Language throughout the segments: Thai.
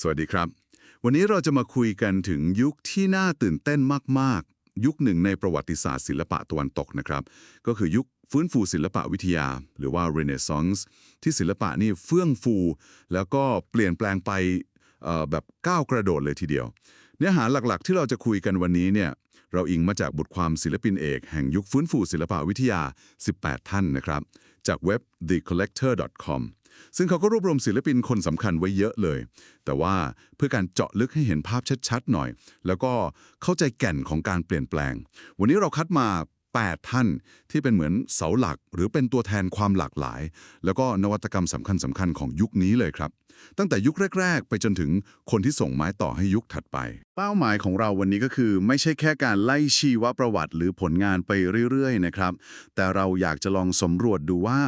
สวัสดีครับ วันนี้เราจะมาคุยกันถึงยุคที่น่าตื่นเต้นมาก ๆ ยุคหนึ่งในประวัติศาสตร์ศิลปะตะวันตกนะครับ ก็คือยุคฟื้นฟูศิลปะวิทยา หรือว่า Renaissance ที่ศิลปะนี่เฟื่องฟู แล้วก็เปลี่ยนแปลงไปแบบก้าวกระโดดเลยทีเดียว เนื้อหาหลักๆ ที่เราจะคุยกันวันนี้เนี่ยเราอิงมาจากบทความศิลปินเอกแห่งยุคฟื้นฟูศิลปะวิทยา 18 ท่านนะครับ จากเว็บ thecollector.com ซึ่งเขาก็รวบรวมศิลปินคนสำคัญไว้เยอะเลย แต่ว่าเพื่อการเจาะลึกให้เห็นภาพชัดๆหน่อย แล้วก็เข้าใจแก่นของการเปลี่ยนแปลง วันนี้เราคัดมา 8 ท่านที่เป็นเหมือนเสาหลัก หรือเป็นตัวแทนความหลากหลาย แล้วก็นวัตกรรมสำคัญสำคัญๆของยุคนี้เลยครับ ตั้งแต่ยุคแรก ๆ ไปจนถึงคนที่ส่งไม้ต่อให้ยุคถัดไป เป้าหมายของเราวันนี้ก็คือ ไม่ใช่แค่การไล่ชีวประวัติหรือผลงานไปเรื่อยๆนะครับ แต่เราอยากจะลองสำรวจดูว่า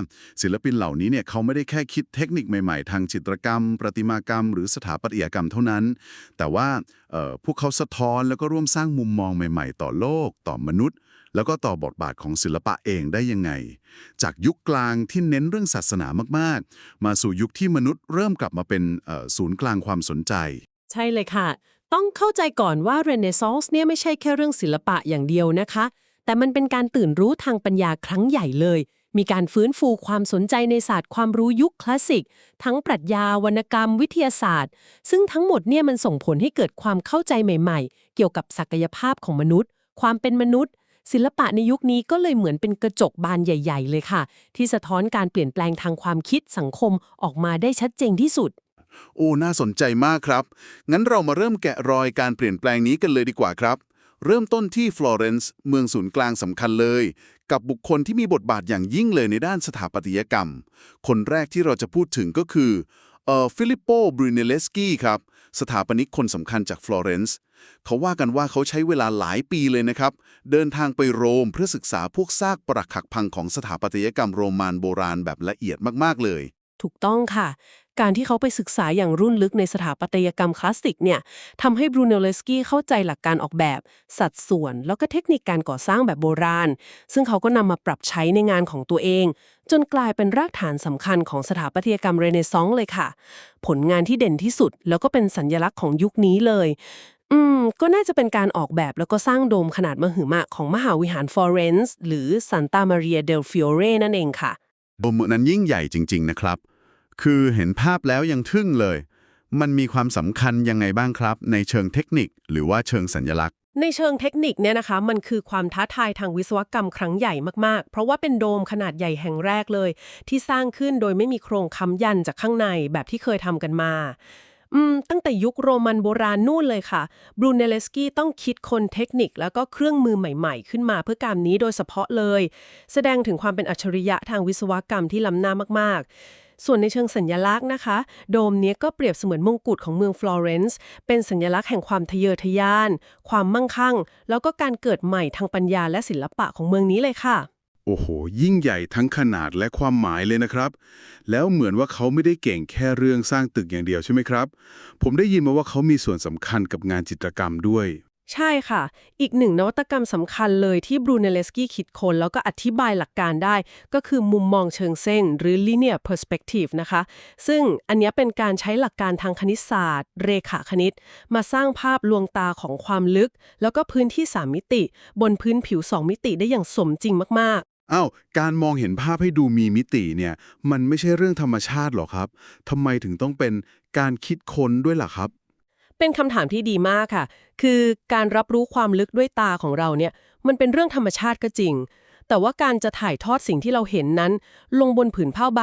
ศิลปินเหล่านี้เนี่ยเขาไม่ได้แค่คิดเทคนิคใหม่ๆ ทางจิตรกรรม ประติมากรรม หรือสถาปัตยกรรมเท่านั้น แต่ว่าพวกเขาสะท้อนแล้วก็ร่วมสร้างมุมมองใหม่ ๆ ต่อโลก ต่อมนุษย์ แล้วก็ต่อบทบาทของศิลปะเองได้ยังไง จากยุคกลางที่เน้นเรื่องศาสนามากๆ มาสู่ยุคที่มนุษย์เริ่มกลับมาเป็นศูนย์กลางความสนใจ ใช่เลยค่ะ ต้องเข้าใจก่อนว่าเรเนซองส์เนี่ยไม่ใช่แค่เรื่องศิลปะอย่างเดียวนะคะ แต่มันเป็นการตื่นรู้ทางปัญญาครั้งใหญ่เลยมีการฟื้นฟูความสนใจในศาสตร์ความรู้ยุคคลาสสิก ทั้งปรัชญาวรรณกรรม วิทยาศาสตร์ ซึ่งทั้งหมดเนี่ยมันส่งผลให้เกิดความเข้าใจใหม่ ๆ เกี่ยวกับศักยภาพของมนุษย์ ความเป็นมนุษย์ ศิลปะในยุคนี้ก็เลยเหมือนเป็นกระจกบานใหญ่ ๆ เลยค่ะ ที่สะท้อนการเปลี่ยนแปลงทางความคิดสังคมออกมาได้ชัดเจนที่สุด โอ้น่าสนใจมากครับ งั้นเรามาเริ่มแกะรอยการเปลี่ยนแปลงนี้กันเลยดีกว่าครับ เริ่มต้นที่ฟลอเรนซ์เมืองศูนย์กลางสำคัญเลย กับบุคคลที่มีบทบาทอย่างยิ่งเลยในด้านสถาปัตยกรรม คนแรกที่เราจะพูดถึงก็คือเอ่อฟิลิปโปบรูเนเลสกี้ครับ สถาปนิกคนสำคัญจากฟลอเรนซ์เขาว่ากันว่าเขาใช้เวลาหลายปีเลยนะครับ เดินทางไปโรมเพื่อศึกษาพวกซากปรักหักพังของสถาปัตยกรรมโรมันโบราณแบบละเอียดมาก ๆ เลย ถูกต้องค่ะ การที่เขาไปศึกษาอย่างรุ่นลึกในสถาปัตยกรรมคลาสสิกเนี่ยทำให้บรูเนลเลสกี้เข้าใจหลักการออกแบบ สัดส่วน แล้วก็เทคนิคการก่อสร้างแบบโบราณ ซึ่งเขาก็นำมาปรับใช้ในงานของตัวเอง จนกลายเป็นรากฐานสำคัญของสถาปัตยกรรมเรเนซองส์เลยค่ะ ผลงานที่เด่นที่สุด แล้วก็เป็นสัญญลักษณ์ของยุคนี้เลย อืม ก็น่าจะเป็นการออกแบบแล้วก็สร้างโดมขนาดมหึมาของมหาวิหารฟลอเรนซ์หรือซันตามาเรียเดลฟิโอเรนั่นเองค่ะ โดมนั้นยิ่งใหญ่จริง ๆ นะครับ คือเห็นภาพแล้วยังทึ่งเลย มันมีความสำคัญยังไงบ้างครับ ในเชิงเทคนิคหรือว่าเชิงสัญลักษณ์ ในเชิงเทคนิคเนี่ยนะคะ มันคือความท้าทายทางวิศวกรรมครั้งใหญ่มากๆ เพราะว่าเป็นโดมขนาดใหญ่แห่งแรกเลย ที่สร้างขึ้นโดยไม่มีโครงค้ำยันจากข้างในแบบที่เคยทำกันมาอืมตั้งแต่ยุคโรมันโบราณนู่นเลยค่ะ บรูเนเลสกี้ต้องคิดคนเทคนิคแล้วก็เครื่องมือใหม่ๆ ขึ้นมาเพื่อการนี้โดยเฉพาะเลย แสดงถึงความเป็นอัจฉริยะทางวิศวกรรมที่ล้ำหน้ามากๆ ส่วนในเชิงสัญญลักษณ์นะคะ โดมนี้ก็เปรียบเสมือนมงกุฎของเมืองฟลอเรนซ์เป็นสัญลักษณ์แห่งความทะเยอทะยาน ความมั่งคั่ง แล้วก็การเกิดใหม่ทางปัญญาและศิลปะของเมืองนี้เลยค่ะ โอ้โห ยิ่งใหญ่ทั้งขนาดและความหมายเลยนะครับ แล้วเหมือนว่าเขาไม่ได้เก่งแค่เรื่องสร้างตึกอย่างเดียวใช่ไหมครับ ผมได้ยินมาว่าเขามีส่วนสำคัญกับงานจิตรกรรมด้วย ใช่ค่ะ อีกหนึ่งนวัตกรรมสำคัญเลยที่บรูเนเลสกี้คิดค้นแล้วก็อธิบายหลักการได้ ก็คือมุมมองเชิงเส้น หรือ linear perspective นะคะ ซึ่งอันนี้เป็นการใช้หลักการทางคณิตศาสตร์ เรขาคณิต มาสร้างภาพลวงตาของความลึก แล้วก็พื้นที่ 3 มิติ บนพื้นผิว 2 มิติได้อย่างสมจริงมากอ้าวการมองเห็นภาพให้ดูมีมิติเนี่ย มันไม่ใช่เรื่องธรรมชาติหรอครับทำไมถึงต้องเป็นการคิดค้นด้วยล่ะครับ เป็นคำถามที่ดีมากค่ะ คือการรับรู้ความลึกด้วยตาของเราเนี่ย มันเป็นเรื่องธรรมชาติก็จริง แต่ว่าการจะถ่ายทอดสิ่งที่เราเห็นนั้น ลงบนผืนผ้าใบ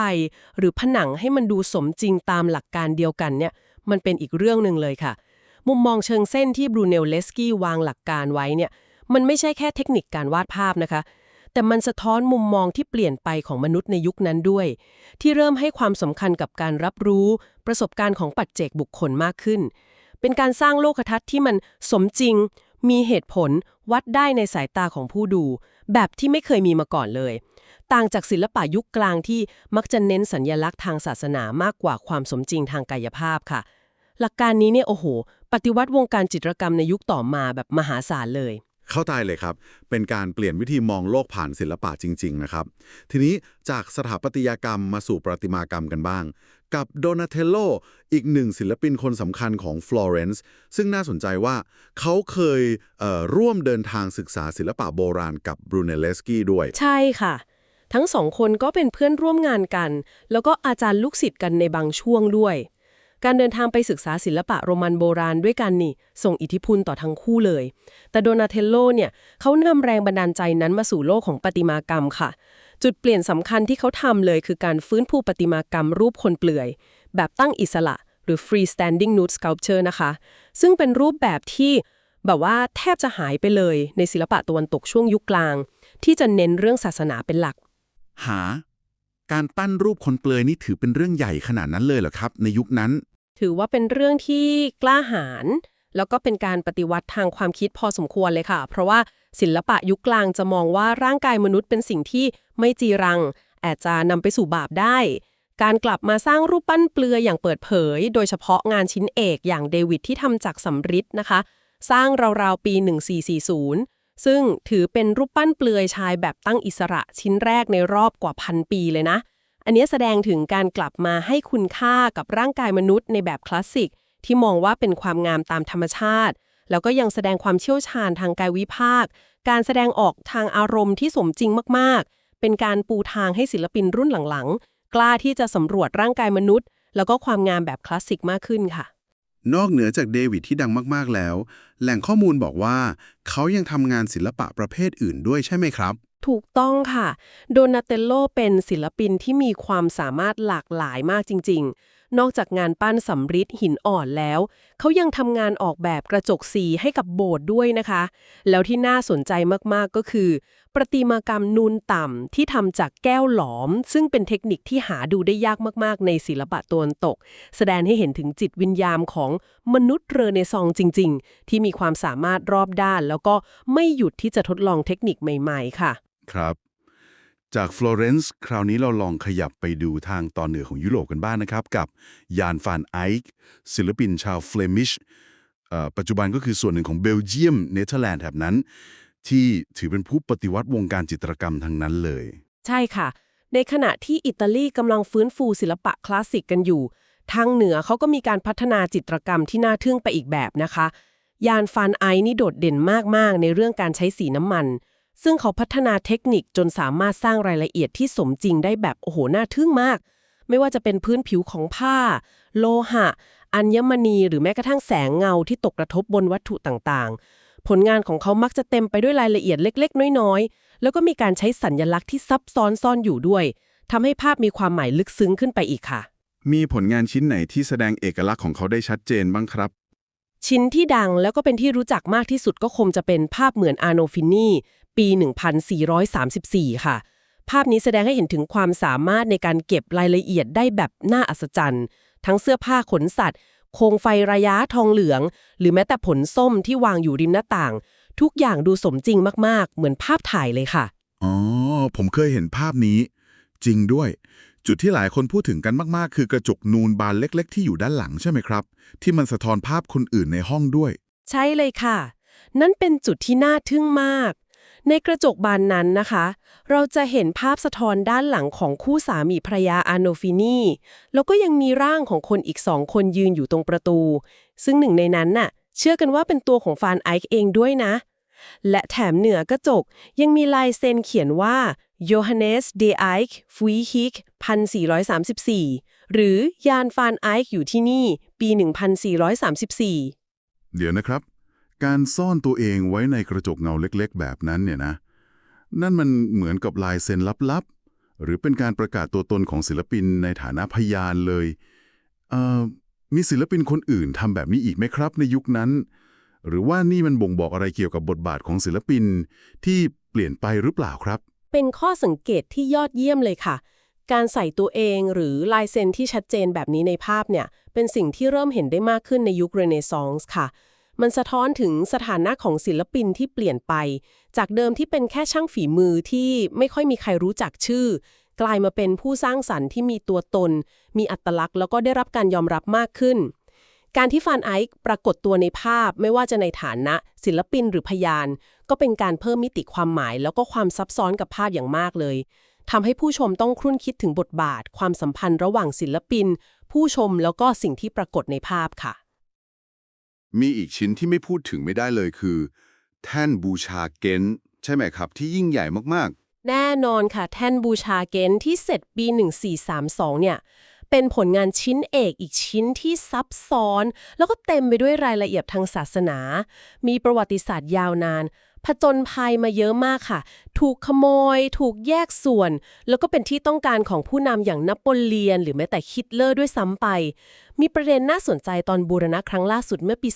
หรือผนังให้มันดูสมจริงตามหลักการเดียวกันเนี่ย มันเป็นอีกเรื่องหนึ่งเลยค่ะ มุมมองเชิงเส้นที่บรูเนลเลสกี้วางหลักการไว้เนี่ย มันไม่ใช่แค่เทคนิคการวาดภาพนะคะ แต่มันสะท้อนมุมมองที่เปลี่ยนไปของมนุษย์ในยุคนั้นด้วย ที่เริ่มให้ความสำคัญกับการรับรู้ ประสบการณ์ของปัจเจกบุคคลมากขึ้น เป็นการสร้างโลกทัศน์ที่มันสมจริง มีเหตุผลวัดได้ในสายตาของผู้ดู แบบที่ไม่เคยมีมาก่อนเลย ต่างจากศิลปะยุคกลางที่มักจะเน้นสัญญลักษณ์ทางศาสนามากกว่าความสมจริงทางกายภาพค่ะ หลักการนี้เนี่ยโอ้โห ปฏิวัติวงการจิตรกรรมในยุคต่อมาแบบมหาศาลเลยเข้าใจเลยครับ เป็นการเปลี่ยนวิธีมองโลกผ่านศิลปะจริง ๆ นะครับ ทีนี้จากสถาปัตยกรรมมาสู่ประติมากรรมกันบ้าง กับโดนาเทลโลอีกหนึ่งศิลปินคนสำคัญของฟลอเรนซ์ซึ่งน่าสนใจว่าเขาเคยเร่วมเดินทางศึกษาศิลปะโบราณกับบรูเนเลสกี้ด้วย ใช่ค่ะ ทั้งสองคนก็เป็นเพื่อนร่วมงานกัน แล้วก็อาจารย์ลูกศิษย์กันในบางช่วงด้วย การเดินทางไปศึกษาศิลปะโรมันโบราณด้วยกันนี่ ส่งอิทธิพลต่อทั้งคู่เลย แต่โดนาเทลโลเนี่ยเขานำแรงบันดาลใจนั้นมาสู่โลกของประติมากรรมค่ะ จุดเปลี่ยนสำคัญที่เขาทำเลยคือการฟื้นฟูประติมากรรมรูปคนเปลือย แบบตั้งอิสระ หรือ freestanding nude sculpture นะคะ ซึ่งเป็นรูปแบบที่แบบว่าแทบจะหายไปเลยในศิลปะตะวันตกช่วงยุคกลาง ที่จะเน้นเรื่องศาสนาเป็นหลัก หา การปั้นรูปคนเปลือยนี่ถือเป็นเรื่องใหญ่ขนาดนั้นเลยเหรอครับ ในยุคนั้น ถือว่าเป็นเรื่องที่กล้าหาญ แล้วก็เป็นการปฏิวัติทางความคิดพอสมควรเลยค่ะ เพราะว่าศิลปะยุคกลางจะมองว่าร่างกายมนุษย์เป็นสิ่งที่ไม่จีรัง อาจจะนำไปสู่บาปได้ การกลับมาสร้างรูปปั้นเปลือยอย่างเปิดเผย โดยเฉพาะงานชิ้นเอกอย่างเดวิดที่ทำจากสำริดนะคะ สร้างราวๆปี 1440 ซึ่งถือเป็นรูปปั้นเปลือยชายแบบตั้งอิสระชิ้นแรกในรอบกว่าพันปีเลยนะ อันนี้แสดงถึงการกลับมาให้คุณค่ากับร่างกายมนุษย์ในแบบคลาสสิก ที่มองว่าเป็นความงามตามธรรมชาติ แล้วก็ยังแสดงความเชี่ยวชาญทางกายวิภาค การแสดงออกทางอารมณ์ที่สมจริงมากๆ เป็นการปูทางให้ศิลปินรุ่นหลังๆ กล้าที่จะสำรวจร่างกายมนุษย์ แล้วก็ความงามแบบคลาสสิกมากขึ้นค่ะนอกเหนือจากเดวิดที่ดังมาก ๆ แล้ว แหล่งข้อมูลบอกว่า เขายังทำงานศิลปะประเภทอื่นด้วยใช่ไหมครับ ถูกต้องค่ะ โดนาเตลโลเป็นศิลปินที่มีความสามารถหลากหลายมากจริงๆ นอกจากงานปั้นสำริดหินอ่อนแล้ว เขายังทำงานออกแบบกระจกสีให้กับโบสถ์ด้วยนะคะ แล้วที่น่าสนใจมากๆก็คือ ประติมากรรมนูนต่ำที่ทำจากแก้วหลอม ซึ่งเป็นเทคนิคที่หาดูได้ยากมากๆ ในศิลปะตะวันตก แสดงให้เห็นถึงจิตวิญญาณของมนุษย์เรเนซองส์จริง ๆ ที่มีความสามารถรอบด้าน แล้วก็ไม่หยุดที่จะทดลองเทคนิคใหม่ ๆ ค่ะ ครับ จากฟลอเรนซ์คราวนี้เราลองขยับไปดูทางตอนเหนือของยุโรปกันบ้างนะครับ กับยานฟานไอค์ศิลปินชาวเฟลมิชปัจจุบันก็คือส่วนหนึ่งของเบลเยียมเนเธอร์แลนด์แถบนั้น ที่ถือเป็นผู้ปฏิวัติวงการจิตรกรรมทั้งนั้นเลย ใช่ค่ะ ในขณะที่อิตาลีกำลังฟื้นฟูศิลปะคลาสสิกกันอยู่ ทางเหนือเขาก็มีการพัฒนาจิตรกรรมที่น่าทึ่งไปอีกแบบนะคะ ยานฟานไอนี่โดดเด่นมากๆ ในเรื่องการใช้สีน้ำมัน ซึ่งเขาพัฒนาเทคนิคจนสามารถสร้างรายละเอียดที่สมจริงได้แบบโอ้โหน่าทึ่งมาก ไม่ว่าจะเป็นพื้นผิวของผ้า โลหะ อัญมณีหรือแม้กระทั่งแสงเงาที่ตกกระทบบนวัตถุต่างๆ ผลงานของเขามักจะเต็มไปด้วยรายละเอียดเล็ก ๆ น้อยๆ แล้วก็มีการใช้สัญญลักษณ์ที่ซับซ้อนซ่อนอยู่ด้วยทำให้ภาพมีความหมายลึกซึ้งขึ้นไปอีกค่ะ มีผลงานชิ้นไหนที่แสดงเอกลักษณ์ของเขาได้ชัดเจนบ้างครับ ชิ้นที่ดังแล้วก็เป็นที่รู้จักมากที่สุดก็คงจะเป็นภาพเหมือนอาโนฟินี ปี 1434 ค่ะ ภาพนี้แสดงให้เห็นถึงความสามารถในการเก็บรายละเอียดได้แบบน่าอัศจรรย์ ทั้งเสื้อผ้าขนสัตว์ โคมไฟระยะทองเหลือง หรือแม้แต่ผลส้มที่วางอยู่ริมหน้าต่าง ทุกอย่างดูสมจริงมากๆ เหมือนภาพถ่ายเลยค่ะ อ๋อ ผมเคยเห็นภาพนี้ จริงด้วย จุดที่หลายคนพูดถึงกันมากๆ คือกระจกนูนบานเล็ก ๆ ที่อยู่ด้านหลังใช่ไหมครับ ที่มันสะท้อนภาพคนอื่นในห้องด้วย ใช่เลยค่ะ นั่นเป็นจุดที่น่าทึ่งมาก ในกระจกบานนั้นนะคะ เราจะเห็นภาพสะท้อนด้านหลังของคู่สามีภรรยาอาโนฟินีแล้วก็ยังมีร่างของคนอีกสองคนยืนอยู่ตรงประตู ซึ่งหนึ่งในนั้นน่ะ เชื่อกันว่าเป็นตัวของฟานไอค์เองด้วยนะ และแถมเหนือกระจกยังมีลายเซ็นเขียนว่า Johannes de Eyck f u i h i k 1434 หรือยานฟานไอค์อยู่ที่นี่ ปี 1434 เดี๋ยวนะครับ การซ่อนตัวเองไว้ในกระจกเงาเล็กๆ แบบนั้นเนี่ยนะ นั่นมันเหมือนกับลายเซ็นลับๆ หรือเป็นการประกาศตัวตนของศิลปินในฐานะพยานเลยเอ่อมีศิลปินคนอื่นทำแบบนี้อีกไหมครับในยุคนั้น หรือว่านี่มันบ่งบอกอะไรเกี่ยวกับบทบาทของศิลปินที่เปลี่ยนไปหรือเปล่าครับ เป็นข้อสังเกตที่ยอดเยี่ยมเลยค่ะ การใส่ตัวเองหรือลายเซ็นที่ชัดเจนแบบนี้ในภาพเนี่ย เป็นสิ่งที่เริ่มเห็นได้มากขึ้นในยุคเรเนซองส์ค่ะ มันสะท้อนถึงสถานะของศิลปินที่เปลี่ยนไป จากเดิมที่เป็นแค่ช่างฝีมือที่ไม่ค่อยมีใครรู้จักชื่อ กลายมาเป็นผู้สร้างสรรค์ที่มีตัวตน มีอัตลักษณ์ แล้วก็ได้รับการยอมรับมากขึ้น การที่ฟานไอค์ปรากฏตัวในภาพไม่ว่าจะในฐานะ ศิลปินหรือพยาน ก็เป็นการเพิ่มมิติความหมาย แล้วก็ความซับซ้อนกับภาพอย่างมากเลยทำให้ผู้ชมต้องครุ่นคิดถึงบทบาท ความสัมพันธ์ระหว่างศิลปิน ผู้ชมแล้วก็สิ่งที่ปรากฏในภาพค่ะ มีอีกชิ้นที่ไม่พูดถึงไม่ได้เลยคือ แท่นบูชาเกนใช่ไหมครับ ที่ยิ่งใหญ่มากๆ แน่นอนค่ะ แท่นบูชาเกนที่เสร็จปี 1432 เนี่ย เป็นผลงานชิ้นเอกอีกชิ้นที่ซับซ้อน แล้วก็เต็มไปด้วยรายละเอียดทางศาสนา มีประวัติศาสตร์ยาวนานผจญภัยมาเยอะมากค่ะถูกขโมย ถูกแยกส่วน แล้วก็เป็นที่ต้องการของผู้นำอย่างนโปเลียน หรือแม้แต่ฮิตเลอร์ด้วยซ้ำไป มีประเด็นน่าสนใจตอนบูรณะครั้งล่าสุดเมื่อปี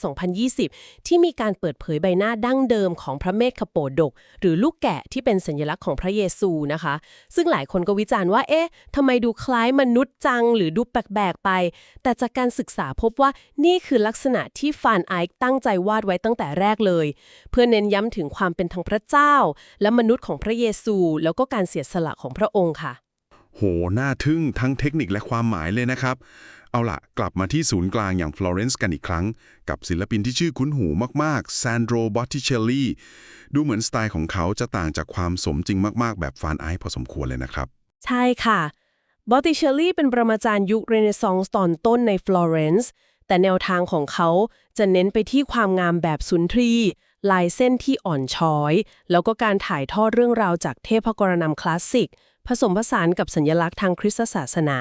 2020 ที่มีการเปิดเผยใบหน้าดั้งเดิมของพระเมธขโปดก หรือลูกแกะที่เป็นสัญลักษณ์ของพระเยซูนะคะ ซึ่งหลายคนก็วิจารณ์ว่า เอ๊ะทำไมดูคล้ายมนุษย์จัง หรือดูแปลกๆไป แต่จากการศึกษาพบว่านี่คือลักษณะที่ฟานไอค์ตั้งใจวาดไว้ตั้งแต่แรกเลย เพื่อเน้นย้ำถึงความเป็นทั้งพระเจ้า และมนุษย์ของพระเยซู แล้วก็การเสียสละของพระองค์ค่ะ โห น่าทึ่งทั้งเทคนิคและความหมายเลยนะครับ เอาล่ะกลับมาที่ศูนย์กลางอย่างฟลอเรนซ์กันอีกครั้ง กับศิลปินที่ชื่อคุ้นหูมากๆซานโดรบอตติเชลลีดูเหมือนสไตล์ของเขาจะต่างจากความสมจริงมากๆ แบบฟานไอซ์พอสมควรเลยนะครับ ใช่ค่ะบอตติเชลลี่เป็นประมาจารย์ยุคเรเนซองส์ตอนต้นในฟลอเรนซ์แต่แนวทางของเขาจะเน้นไปที่ความงามแบบสุนทรี ลายเส้นที่อ่อนช้อย แล้วก็การถ่ายทอดเรื่องราวจากเทพกรณำคลาสสิก ผสมผสานกับสัญลักษณ์ทางคริสตศาสนา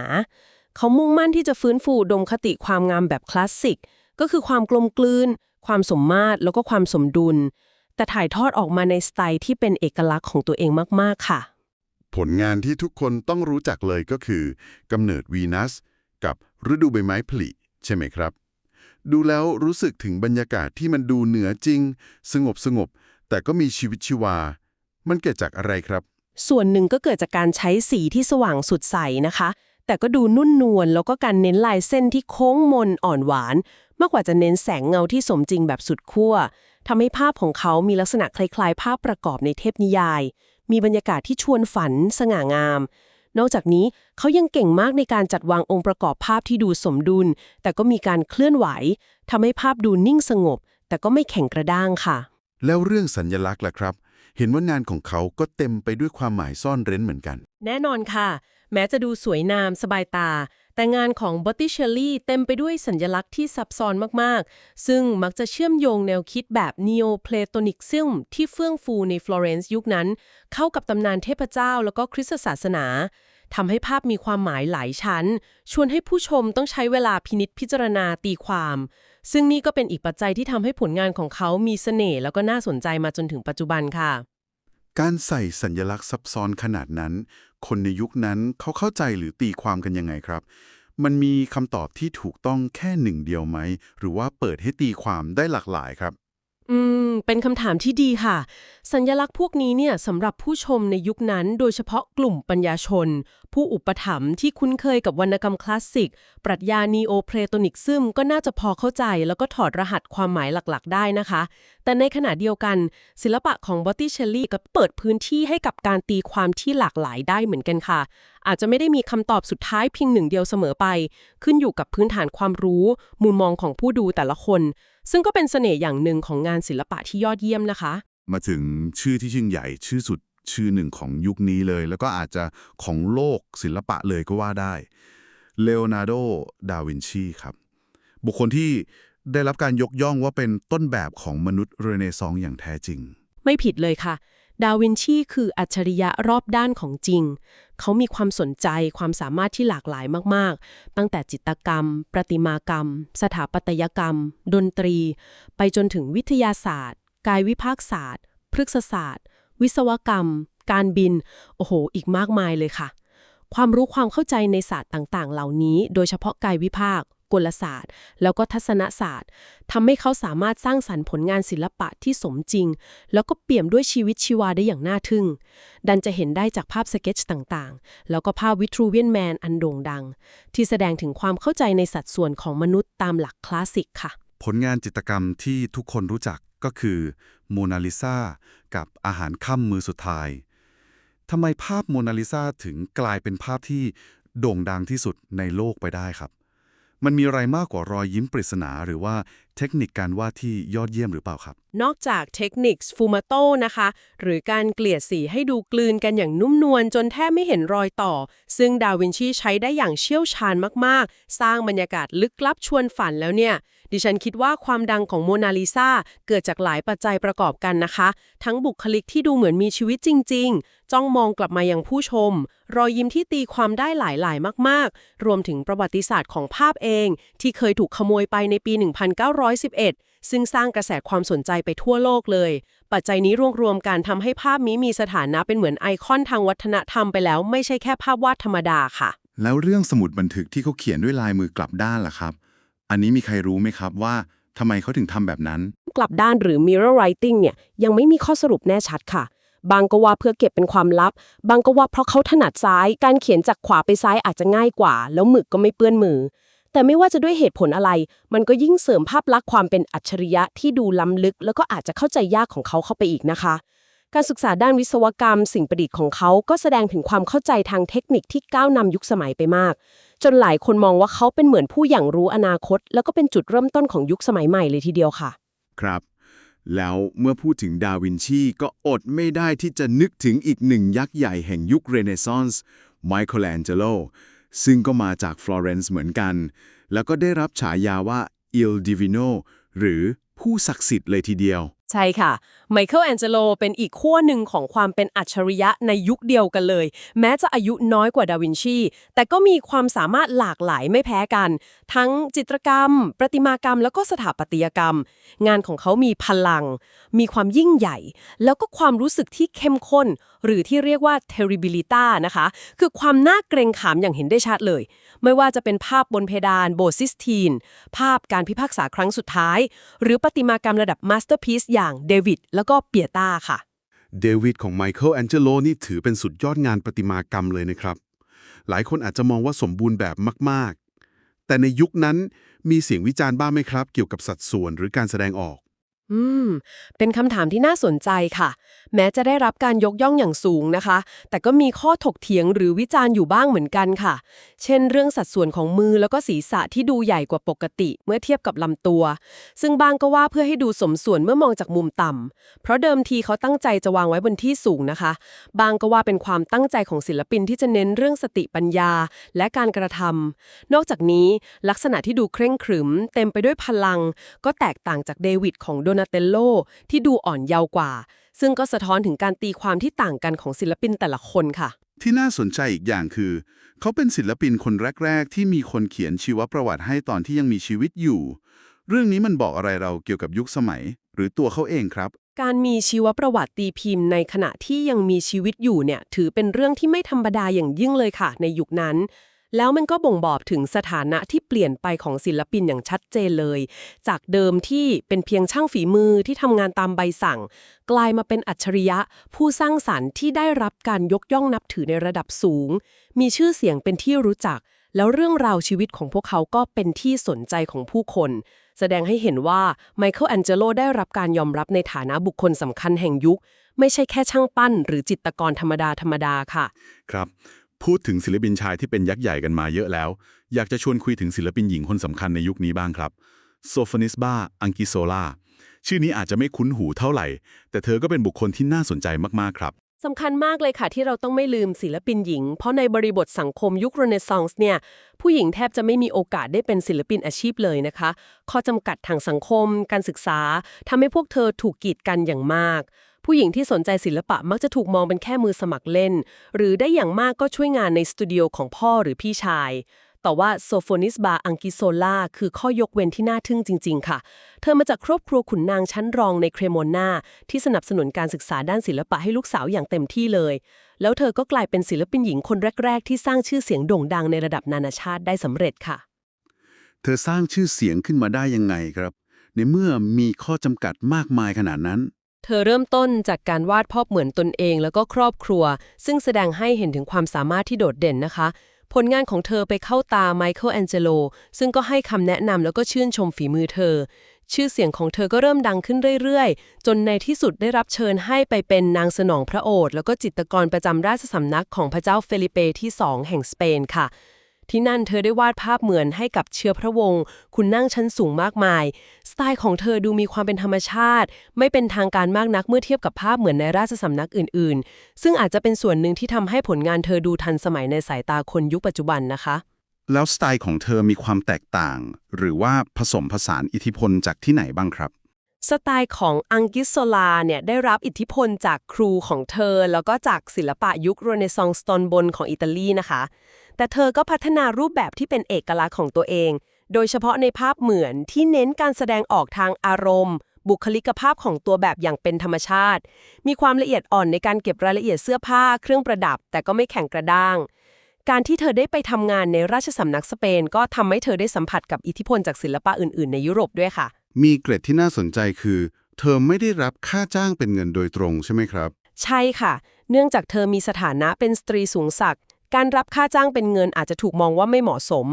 เขามุ่งมั่นที่จะฟื้นฟูดมคติความงามแบบคลาสสิก ก็คือความกลมกลืน ความสมมาตรแล้วก็ความสมดุล แต่ถ่ายทอดออกมาในสไตล์ที่เป็นเอกลักษณ์ของตัวเองมากๆค่ะ ผลงานที่ทุกคนต้องรู้จักเลยก็คือกำเนิดวีนัสกับฤดูใบไม้ผลิใช่ไหมครับ ดูแล้วรู้สึกถึงบรรยากาศที่มันดูเหนือจริง สงบสงบ แต่ก็มีชีวิตชีวา มันเกิดจากอะไรครับ ส่วนหนึ่งก็เกิดจากการใช้สีที่สว่างสุดใสนะคะ แต่ก็ดูนุ่นนวลแล้วก็การเน้นลายเส้นที่โค้งมนอ่อนหวาน มากกว่าจะเน้นแสงเงาที่สมจริงแบบสุดขั้วทำให้ภาพของเขามีลักษณะคล้ายๆ ภาพประกอบในเทพนิยาย มีบรรยากาศที่ชวนฝัน สง่างาม นอกจากนี้เขายังเก่งมากในการจัดวางองค์ประกอบภาพที่ดูสมดุล แต่ก็มีการเคลื่อนไหวทำให้ภาพดูนิ่งสงบ แต่ก็ไม่แข็งกระด้างค่ะ แล้วเรื่องสัญญลักษณ์ล่ะครับ เห็นว่างานของเขาก็เต็มไปด้วยความหมายซ่อนเร้นเหมือนกัน แน่นอนค่ะ แม้จะดูสวยงามสบายตา แต่งานของบอตติเชลลี่เต็มไปด้วยสัญลักษณ์ที่ซับซ้อนมากๆ ซึ่งมักจะเชื่อมโยงแนวคิดแบบ Neo-Platonism ที่เฟื่องฟูในฟลอเรนซ์ยุคนั้น เข้ากับตำนานเทพเจ้าแล้วก็คริสตศาสนาทำให้ภาพมีความหมายหลายชั้น ชวนให้ผู้ชมต้องใช้เวลาพินิจพิจารณาตีความ ซึ่งนี่ก็เป็นอีกปัจจัยที่ทำให้ผลงานของเขามีเสน่ห์แล้วก็น่าสนใจมาจนถึงปัจจุบันค่ะ การใส่สัญลักษณ์ซับซ้อนขนาดนั้น คนในยุคนั้นเขาเข้าใจหรือตีความกันยังไงครับ มันมีคำตอบที่ถูกต้องแค่หนึ่งเดียวไหม หรือว่าเปิดให้ตีความได้หลากหลายครับ อืม เป็นคำถามที่ดีค่ะ สัญลักษณ์พวกนี้เนี่ยสำหรับผู้ชมในยุคนั้นโดยเฉพาะกลุ่มปัญญาชน ผู้อุปถัมภ์ที่คุ้นเคยกับวรรณกรรมคลาสสิก ปรัชญานีโอเพลโตนิกซึมก็น่าจะพอเข้าใจแล้วก็ถอดรหัสความหมายหลักๆ ได้นะคะ แต่ในขณะเดียวกัน ศิลปะของบอตติเชลลี่ก็เปิดพื้นที่ให้กับการตีความที่หลากหลายได้เหมือนกันค่ะ อาจจะไม่ได้มีคำตอบสุดท้ายเพียงหนึ่งเดียวเสมอไป ขึ้นอยู่กับพื้นฐานความรู้ มุมมองของผู้ดูแต่ละคน ซึ่งก็เป็นเสน่ห์อย่างหนึ่งของงานศิลปะที่ยอดเยี่ยมนะคะ มาถึงชื่อที่ชื่อใหญ่ชื่อสุดชื่อหนึ่งของยุคนี้เลย แล้วก็อาจจะของโลกศิลปะเลยก็ว่าได้เลโอนาร์โด ดาวินชีครับ บุคคลที่ได้รับการยกย่องว่าเป็นต้นแบบของมนุษย์เรเนซองส์อย่างแท้จริง ไม่ผิดเลยค่ะ ดาวินชีคืออัจฉริยะรอบด้านของจริง เขามีความสนใจความสามารถที่หลากหลายมาก ๆ ตั้งแต่จิตกรรม ประติมากรรม สถาปัตยกรรม ดนตรี ไปจนถึงวิทยาศาสตร์ กายวิภาคศาสตร์ พฤกษศาสตร์ วิศวกรรม การบิน โอ้โห อีกมากมายเลยค่ะ ความรู้ความเข้าใจในศาสตร์ต่าง ๆ เหล่านี้ โดยเฉพาะกายวิภาค กลศาสตร์ แล้วก็ทัศนศาสตร์ทำให้เขาสามารถสร้างสรรค์ผลงานศิลปะที่สมจริง แล้วก็เปี่ยมด้วยชีวิตชีวาได้อย่างน่าทึ่ง ดันจะเห็นได้จากภาพสเก็ตช์ต่างๆ แล้วก็ภาพวิทรูเวียนแมนอันโด่งดัง ที่แสดงถึงความเข้าใจในสัดส่วนของมนุษย์ตามหลักคลาสสิกค่ะ ผลงานจิตรกรรมที่ทุกคนรู้จักก็คือโมนาลิซากับอาหารค่ำมือสุดท้ายทำไมภาพโมนาลิซาถึงกลายเป็นภาพที่โด่งดังที่สุดในโลกไปได้ครับ มันมีอะไรมากกว่ารอยยิ้มปริศนา หรือว่าเทคนิคการวาดที่ยอดเยี่ยมหรือเปล่าครับ นอกจากเทคนิคฟูมาโตนะคะ หรือการเกลี่ยสีให้ดูกลืนกันอย่างนุ่มนวลจนแทบไม่เห็นรอยต่อ ซึ่งดาวินชีใช้ได้อย่างเชี่ยวชาญมากๆ สร้างบรรยากาศลึกลับชวนฝันแล้วเนี่ย ดิฉันคิดว่าความดังของโมนาลิซาเกิดจากหลายปัจจัยประกอบกันนะคะ ทั้งบุคลิกที่ดูเหมือนมีชีวิตจริง ๆ จ้องมองกลับมายังผู้ชม รอยยิ้มที่ตีความได้หลายๆ มาก ๆ รวมถึงประวัติศาสตร์ของภาพเอง ที่เคยถูกขโมยไปในปี 1911 ซึ่งสร้างกระแสความสนใจไปทั่วโลกเลย ปัจจัยนี้รวมๆกันทำให้ภาพนี้มีสถานะเป็นเหมือนไอคอนทางวัฒนธรรมไปแล้ว ไม่ใช่แค่ภาพวาดธรรมดาค่ะ แล้วเรื่องสมุดบันทึกที่เขาเขียนด้วยลายมือกลับด้านล่ะครับ อันนี้มีใครรู้ไหมครับว่าทำไมเขาถึงทำแบบนั้น กลับด้านหรือ mirror writing เนี่ยยังไม่มีข้อสรุปแน่ชัดค่ะ บางก็ว่าเพื่อเก็บเป็นความลับ บางก็ว่าเพราะเขาถนัดซ้าย การเขียนจากขวาไปซ้ายอาจจะง่ายกว่า แล้วหมึกก็ไม่เปื้อนมือ แต่ไม่ว่าจะด้วยเหตุผลอะไร มันก็ยิ่งเสริมภาพลักษณ์ความเป็นอัจฉริยะที่ดูล้ำลึก แล้วก็อาจจะเข้าใจยากของเขาเข้าไปอีกนะคะ การศึกษาด้านวิศวกรรม สิ่งประดิษฐ์ของเขาก็แสดงถึงความเข้าใจทางเทคนิคที่ก้าวนำยุคสมัยไปมาก จนหลายคนมองว่าเขาเป็นเหมือนผู้อย่างรู้อนาคต แล้วก็เป็นจุดเริ่มต้นของยุคสมัยใหม่เลยทีเดียวค่ะ ครับ แล้วเมื่อพูดถึงดาวินชีก็อดไม่ได้ที่จะนึกถึงอีกหนึ่งยักษ์ใหญ่แห่งยุคเรเนซองส์ไมเคิลแองเจโลซึ่งก็มาจากฟลอเรนซ์เหมือนกัน แล้วก็ได้รับฉายาว่า Il Divino หรือผู้ศักดิ์สิทธิ์เลยทีเดียว ใช่ค่ะ ไมเคิลแองเจโลเป็นอีกขั้วหนึ่งของความเป็นอัจฉริยะในยุคเดียวกันเลย แม้จะอายุน้อยกว่าดาวินชี แต่ก็มีความสามารถหลากหลายไม่แพ้กัน ทั้งจิตรกรรม ประติมากรรม แล้วก็สถาปัตยกรรม งานของเขามีพลัง มีความยิ่งใหญ่ แล้วก็ความรู้สึกที่เข้มข้น หรือที่เรียกว่า terribility นะคะ คือความน่าเกรงขามอย่างเห็นได้ชัดเลย ไม่ว่าจะเป็นภาพบนเพดานโบสิสตีน ภาพการพิพากษาครั้งสุดท้าย หรือประติมากรรมระดับมาสเตอร์พีซอย่างเดวิดแล้วก็เปียต้าค่ะ เดวิดของไมเคิลแองเจโลนี่ถือเป็นสุดยอดงานประติมากรรมเลยนะครับ หลายคนอาจจะมองว่าสมบูรณ์แบบมาก ๆ แต่ในยุคนั้นมีเสียงวิจารณ์บ้างไหมครับ เกี่ยวกับสัดส่วนหรือการแสดงออก อืม เป็นคำถามที่น่าสนใจค่ะ แม้จะได้รับการยกย่องอย่างสูงนะคะ แต่ก็มีข้อถกเถียงหรือวิจารณ์อยู่บ้างเหมือนกันค่ะ เช่น เรื่องสัดส่วนของมือแล้วก็ศีรษะที่ดูใหญ่กว่าปกติ เมื่อเทียบกับลำตัว ซึ่งบางก็ว่าเพื่อให้ดูสมส่วนเมื่อมองจากมุมต่ำ เพราะเดิมทีเขาตั้งใจจะวางไว้บนที่สูงนะคะ บางก็ว่าเป็นความตั้งใจของศิลปินที่จะเน้นเรื่องสติปัญญา และการกระทำนอกจากนี้ลักษณะที่ดูเคร่งขรึม เต็มไปด้วยพลัง ก็แตกต่างจากเดวิดของโดนาเตลโลที่ดูอ่อนเยาว์กว่า ซึ่งก็สะท้อนถึงการตีความที่ต่างกันของศิลปินแต่ละคนค่ะ ที่น่าสนใจอีกอย่างคือ เขาเป็นศิลปินคนแรก ๆ ที่มีคนเขียนชีวประวัติให้ตอนที่ยังมีชีวิตอยู่ เรื่องนี้มันบอกอะไรเราเกี่ยวกับยุคสมัย หรือตัวเขาเองครับ การมีชีวประวัติตีพิมพ์ในขณะที่ยังมีชีวิตอยู่เนี่ยถือเป็นเรื่องที่ไม่ธรรมดาอย่างยิ่งเลยค่ะ ในยุคนั้น แล้วมันก็บ่งบอกถึงสถานะที่เปลี่ยนไปของศิลปินอย่างชัดเจนเลย จากเดิมที่เป็นเพียงช่างฝีมือที่ทำงานตามใบสั่ง กลายมาเป็นอัจฉริยะ ผู้สร้างสรรค์ที่ได้รับการยกย่องนับถือในระดับสูง มีชื่อเสียงเป็นที่รู้จัก แล้วเรื่องราวชีวิตของพวกเขาก็เป็นที่สนใจของผู้คน แสดงให้เห็นว่าไมเคิลแองเจโลได้รับการยอมรับในฐานะบุคคลสำคัญแห่งยุค ไม่ใช่แค่ช่างปั้น หรือจิตรกรธรรมดาธรรมดาค่ะ ครับ พูดถึงศิลปินชายที่เป็นยักษ์ใหญ่กันมาเยอะแล้ว อยากจะชวนคุยถึงศิลปินหญิงคนสำคัญในยุคนี้บ้างครับโซฟานิสบาอังกิโซลาชื่อนี้อาจจะไม่คุ้นหูเท่าไหร่ แต่เธอก็เป็นบุคคลที่น่าสนใจมาก ๆ ครับสำคัญมากเลยค่ะที่เราต้องไม่ลืมศิลปินหญิง เพราะในบริบทสังคมยุคเรเนซองส์เนี่ย ผู้หญิงแทบจะไม่มีโอกาสได้เป็นศิลปินอาชีพเลยนะคะ ข้อจำกัดทางสังคม การศึกษาทำให้พวกเธอถูกกีดกันอย่างมาก ผู้หญิงที่สนใจศิลปะมักจะถูกมองเป็นแค่มือสมัครเล่น หรือได้อย่างมากก็ช่วยงานในสตูดิโอของพ่อหรือพี่ชาย แต่ว่าโซโฟนิสบาอังกิโซล่าคือข้อยกเว้นที่น่าทึ่งจริง ๆ ค่ะ เธอมาจากครอบครัวขุนนางชั้นรองในเครโมนาที่สนับสนุนการศึกษาด้านศิลปะให้ลูกสาวอย่างเต็มที่เลย แล้วเธอก็กลายเป็นศิลปินหญิงคนแรก ๆ ที่สร้างชื่อเสียงโด่งดังในระดับนานาชาติได้สำเร็จค่ะ เธอสร้างชื่อเสียงขึ้นมาได้ยังไงครับ ในเมื่อมีข้อจำกัดมากมายขนาดนั้น เธอเริ่มต้นจากการวาดภาพเหมือนตนเองแล้วก็ครอบครัว ซึ่งแสดงให้เห็นถึงความสามารถที่โดดเด่นนะคะ ผลงานของเธอไปเข้าตาไมเคิลแองเจโลซึ่งก็ให้คำแนะนำแล้วก็ชื่นชมฝีมือเธอ ชื่อเสียงของเธอก็เริ่มดังขึ้นเรื่อยๆ จนในที่สุดได้รับเชิญให้ไปเป็นนางสนองพระโอษฐ์แล้วก็จิตรกรประจำราชสำนักของพระเจ้าเฟลิเปที่2แห่งสเปนค่ะ ที่นั่นเธอได้วาดภาพเหมือนให้กับเชื้อพระวงศ์คุณนั่งชั้นสูงมากมาย สไตล์ของเธอดูมีความเป็นธรรมชาติ ไม่เป็นทางการมากนักเมื่อเทียบกับภาพเหมือนในราชสำนักอื่น ๆ ซึ่งอาจจะเป็นส่วนหนึ่งที่ทำให้ผลงานเธอดูทันสมัยในสายตาคนยุคปัจจุบันนะคะ แล้วสไตล์ของเธอมีความแตกต่าง หรือว่าผสมผสานอิทธิพลจากที่ไหนบ้างครับสไตล์ของอังกิสโซลาเนี่ยได้รับอิทธิพลจากครูของเธอ แล้วก็จากศิลปะยุคเรเนซองส์ตอนบนของอิตาลีนะคะ แต่เธอก็พัฒนารูปแบบที่เป็นเอกลักษณ์ของตัวเอง โดยเฉพาะในภาพเหมือนที่เน้นการแสดงออกทางอารมณ์ บุคลิกภาพของตัวแบบอย่างเป็นธรรมชาติ มีความละเอียดอ่อนในการเก็บรายละเอียดเสื้อผ้า เครื่องประดับ แต่ก็ไม่แข็งกระด้าง การที่เธอได้ไปทำงานในราชสำนักสเปน ก็ทำให้เธอได้สัมผัสกับอิทธิพลจากศิลปะอื่น ๆ ในยุโรปด้วยค่ะ มีเกร็ดที่น่าสนใจคือ เธอไม่ได้รับค่าจ้างเป็นเงินโดยตรงใช่ไหมครับ ใช่ค่ะ เนื่องจากเธอมีสถานะเป็นสตรีสูงศักดิ์ การรับค่าจ้างเป็นเงินอาจจะถูกมองว่าไม่เหมาะสม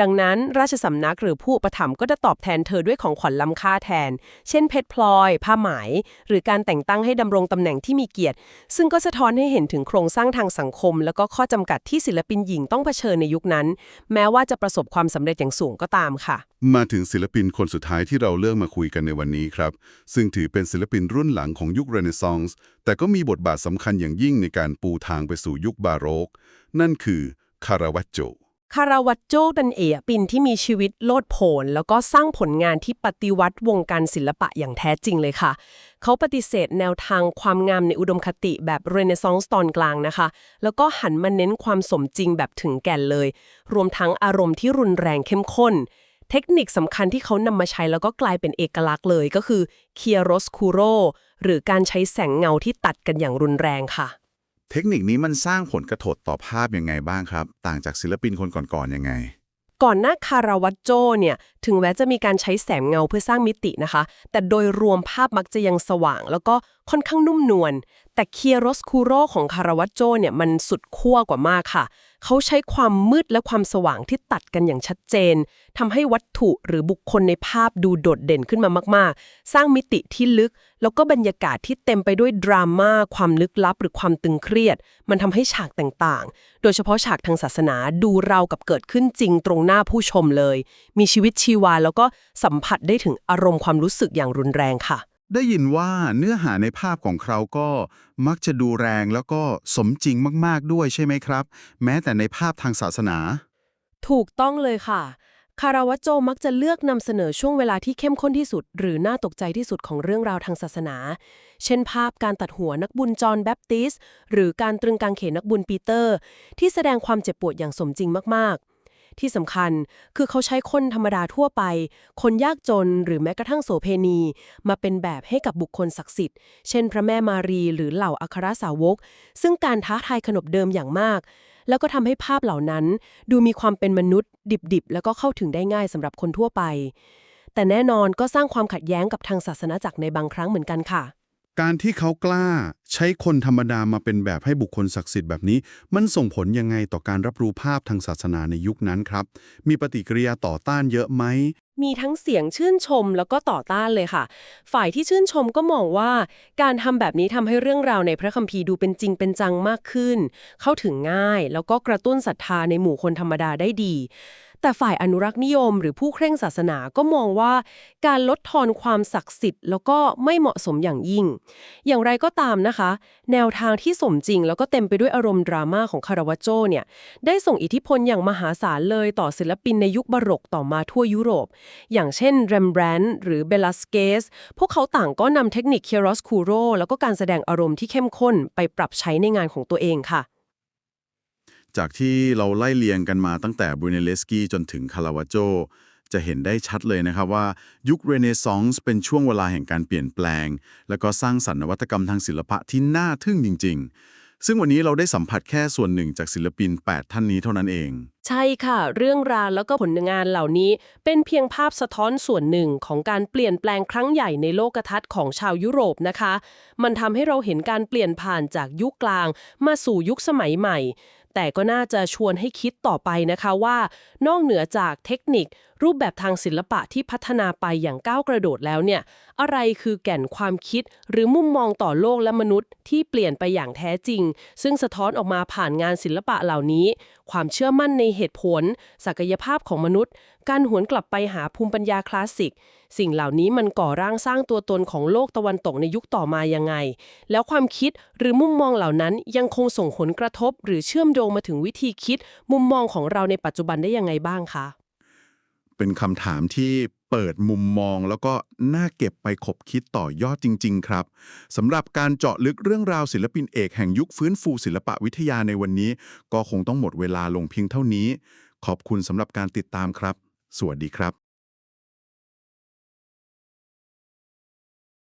ดังนั้นราชสำนักหรือผู้อุปถัมก็จะตอบแทนเธอด้วยของขวัญล้ำค่าแทน เช่นเพชรพลอย ผ้าไหม หรือการแต่งตั้งให้ดำรงตำแหน่งที่มีเกียรติ ซึ่งก็สะท้อนให้เห็นถึงโครงสร้างทางสังคม แล้วก็ข้อจำกัดที่ศิลปินหญิงต้องเผชิญในยุคนั้น แม้ว่าจะประสบความสำเร็จอย่างสูงก็ตามค่ะ มาถึงศิลปินคนสุดท้ายที่เราเลือกมาคุยกันในวันนี้ครับ ซึ่งถือเป็นศิลปินรุ่นหลังของยุคเรเนซองส์ แต่ก็มีบทบาทสำคัญอย่างยิ่งในการปูทางไปสู่ยุคบาโรก นั่นคือคาราวาโจ คาราวัจโจดันเอะปินที่มีชีวิตโลดโผน แล้วก็สร้างผลงานที่ปฏิวัติวงการศิลปะอย่างแท้จริงเลยค่ะ เขาปฏิเสธแนวทางความงามในอุดมคติแบบเรเนซองส์ตอนกลางนะคะ แล้วก็หันมาเน้นความสมจริงแบบถึงแก่นเลย รวมทั้งอารมณ์ที่รุนแรงเข้มข้นเทคนิคสำคัญที่เขานำมาใช้แล้วก็กลายเป็นเอกลักษณ์เลยก็คือเคียโรสคูโร หรือการใช้แสงเงาที่ตัดกันอย่างรุนแรงค่ะ เทคนิคนี้มันสร้างผลกระทบต่อภาพยังไงบ้างครับ ต่างจากศิลปินคนก่อนๆยังไง ก่อนหน้าคาราวัจโจเนี่ย ถึงแม้จะมีการใช้แสงเงาเพื่อสร้างมิตินะคะ แต่โดยรวมภาพมักจะยังสว่าง แล้วก็ค่อนข้างนุ่มนวลแต่เคียโรสคูโรของคาราวัจโจเนี่ยมันสุดขั้วกว่ามากค่ะ เขาใช้ความมืดและความสว่างที่ตัดกันอย่างชัดเจนทำให้วัตถุหรือบุคคลในภาพดูโดดเด่นขึ้นมามากๆ สร้างมิติที่ลึก แล้วก็บรรยากาศที่เต็มไปด้วยดราม่าความลึกลับ หรือความตึงเครียด มันทำให้ฉากต่างๆ โดยเฉพาะฉากทางศาสนาดูเราวกับเกิดขึ้นจริงตรงหน้าผู้ชมเลย มีชีวิตชีวาแล้วก็สัมผัสได้ถึงอารมณ์ความรู้สึกอย่างรุนแรงค่ะ ได้ยินว่าเนื้อหาในภาพของเขาก็มักจะดูแรงแล้วก็สมจริงมากๆด้วยใช่ไหมครับ แม้แต่ในภาพทางศาสนา ถูกต้องเลยค่ะ คาราวะโจมักจะเลือกนำเสนอช่วงเวลาที่เข้มข้นที่สุด หรือน่าตกใจที่สุดของเรื่องราวทางศาสนา เช่นภาพการตัดหัวนักบุญจอห์นแบปติสต์หรือการตรึงกางเขนนักบุญปีเตอร์ ที่แสดงความเจ็บปวดอย่างสมจริงมากๆ ที่สำคัญคือเขาใช้คนธรรมดาทั่วไป คนยากจนหรือแม้กระทั่งโสเพณี มาเป็นแบบให้กับบุคคลศักดิ์สิทธิ์ เช่น พระแม่มารีหรือเหล่าอัครสาวก ซึ่งการท้าทายขนบเดิมอย่างมาก แล้วก็ทำให้ภาพเหล่านั้น ดูมีความเป็นมนุษย์ ดิบๆ แล้วก็เข้าถึงได้ง่ายสำหรับคนทั่วไป แต่แน่นอนก็สร้างความขัดแย้งกับทางศาสนาจักรในบางครั้งเหมือนกันค่ะ การที่เขากล้าใช้คนธรรมดามาเป็นแบบให้บุคคลศักดิ์สิทธิ์แบบนี้ มันส่งผลยังไงต่อการรับรู้ภาพทางศาสนาในยุคนั้นครับ มีปฏิกิริยาต่อต้านเยอะไหม มีทั้งเสียงชื่นชมแล้วก็ต่อต้านเลยค่ะ ฝ่ายที่ชื่นชมก็มองว่าการทำแบบนี้ทำให้เรื่องราวในพระคัมภีร์ดูเป็นจริงเป็นจังมากขึ้น เข้าถึงง่ายแล้วก็กระตุ้นศรัทธาในหมู่คนธรรมดาได้ดี แต่ฝ่ายอนุรักษ์นิยม หรือผู้เคร่งศาสนาก็มองว่า การลดทอนความศักดิ์สิทธิ์ แล้วก็ไม่เหมาะสมอย่างยิ่ง อย่างไรก็ตามนะคะ แนวทางที่สมจริง แล้วก็เต็มไปด้วยอารมณ์ดราม่าของคาราวาโจเนี่ยได้ส่งอิทธิพลอย่างมหาศาลเลยต่อศิลปินในยุคบารอกต่อมาทั่วยุโรป อย่างเช่นเรมแบรนต์หรือเบลัสเกสพวกเขาต่างก็นำเทคนิคเคียรอสคูโรแล้วก็การแสดงอารมณ์ที่เข้มข้นไปปรับใช้ในงานของตัวเองค่ะ จากที่เราไล่เลียงกันมาตั้งแต่บรูเนเลสกี้จนถึงคาราวาโจ จะเห็นได้ชัดเลยนะครับว่ายุคเรเนซองส์เป็นช่วงเวลาแห่งการเปลี่ยนแปลง แล้วก็สร้างสรรค์นวัตกรรมทางศิลปะที่น่าทึ่งจริง ๆ ซึ่งวันนี้เราได้สัมผัสแค่ส่วนหนึ่งจากศิลปิน 8 ท่านนี้เท่านั้นเอง ใช่ค่ะ เรื่องราวแล้วก็ผลงานเหล่านี้ เป็นเพียงภาพสะท้อนส่วนหนึ่งของการเปลี่ยนแปลงครั้งใหญ่ในโลกทัศน์ของชาวยุโรปนะคะ มันทำให้เราเห็นการเปลี่ยนผ่านจากยุคกลาง มาสู่ยุคสมัยใหม่ แต่ก็น่าจะชวนให้คิดต่อไปนะคะว่า นอกเหนือจากเทคนิค รูปแบบทางศิลปะที่พัฒนาไปอย่างก้าวกระโดดแล้วเนี่ย อะไรคือแก่นความคิดหรือมุมมองต่อโลกและมนุษย์ที่เปลี่ยนไปอย่างแท้จริง ซึ่งสะท้อนออกมาผ่านงานศิลปะเหล่านี้ ความเชื่อมั่นในเหตุผล ศักยภาพของมนุษย์ การหวนกลับไปหาภูมิปัญญาคลาสสิก สิ่งเหล่านี้มันก่อร่างสร้างตัวตนของโลกตะวันตกในยุคต่อมายังไง แล้วความคิดหรือมุมมองเหล่านั้นยังคงส่งผลกระทบ หรือเชื่อมโยงมาถึงวิธีคิด มุมมองของเราในปัจจุบันได้ยังไงบ้างคะ เป็นคำถามที่เปิดมุมมองแล้วก็น่าเก็บไปขบคิดต่อยอดจริง ๆ ครับสำหรับการเจาะลึกเรื่องราวศิลปินเอกแห่งยุคฟื้นฟูศิลปะวิทยาในวันนี้ ก็คงต้องหมดเวลาลงเพียงเท่านี้ ขอบคุณสำหรับการติดตามครับ สวัสดีครับ